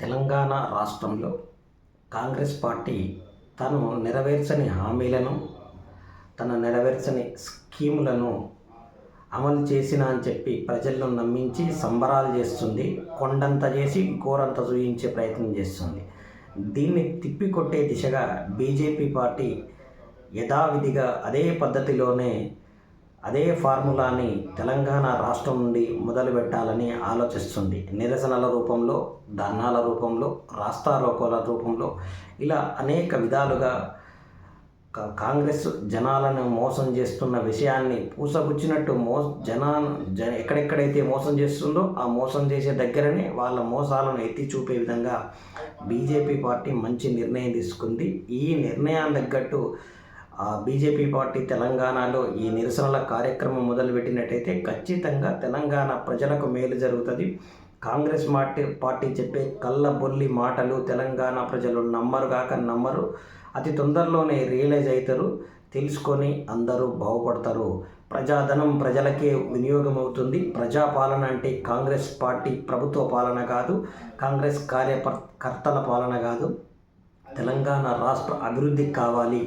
తెలంగాణ రాష్ట్రంలో కాంగ్రెస్ పార్టీ తను నెరవేర్చని హామీలను తన నెరవేర్చని స్కీములను అమలు చేసిన అని చెప్పి ప్రజలను నమ్మించి సంబరాలు చేస్తుంది కొండంత చేసి కోరంత చూయించే ప్రయత్నం చేస్తుంది. దీన్ని తిప్పికొట్టే దిశగా బీజేపీ పార్టీ యథావిధిగా అదే పద్ధతిలోనే అదే ఫార్ములాని తెలంగాణ రాష్ట్రం నుండి మొదలు పెట్టాలని ఆలోచిస్తుంది. నిరసనల రూపంలో ధర్నాల రూపంలో రాస్తారోకోల రూపంలో ఇలా అనేక విధాలుగా కా- కాంగ్రెస్ జనాలను మోసం చేస్తున్న విషయాన్ని పూసగుచ్చినట్టు మో జనా జ ఎక్కడెక్కడైతే మోసం చేస్తుందో ఆ మోసం చేసే దగ్గరనే వాళ్ళ మోసాలను ఎత్తి చూపే విధంగా బీజేపీ పార్టీ మంచి నిర్ణయం తీసుకుంది. ఈ నిర్ణయాన్ని తగ్గట్టు బీజేపీ పార్టీ తెలంగాణలో ఈ నిరసనల కార్యక్రమం మొదలుపెట్టినట్టయితే ఖచ్చితంగా తెలంగాణ ప్రజలకు మేలు జరుగుతుంది. కాంగ్రెస్ పార్టీ పార్టీ చెప్పే కళ్ళబొల్లి మాటలు తెలంగాణ ప్రజలు నమ్మరు కాక నమ్మరు. అతి తొందరలోనే రియలైజ్ అవుతారు తెలుసుకొని అందరూ బాగుపడతారు. ప్రజాధనం ప్రజలకే వినియోగం అవుతుంది ప్రజాపాలన అంటే కాంగ్రెస్ పార్టీ ప్రభుత్వ పాలన కాదు కాంగ్రెస్ కార్యకర్తల పాలన కాదు. తెలంగాణ రాష్ట్ర అభివృద్ధి కావాలి.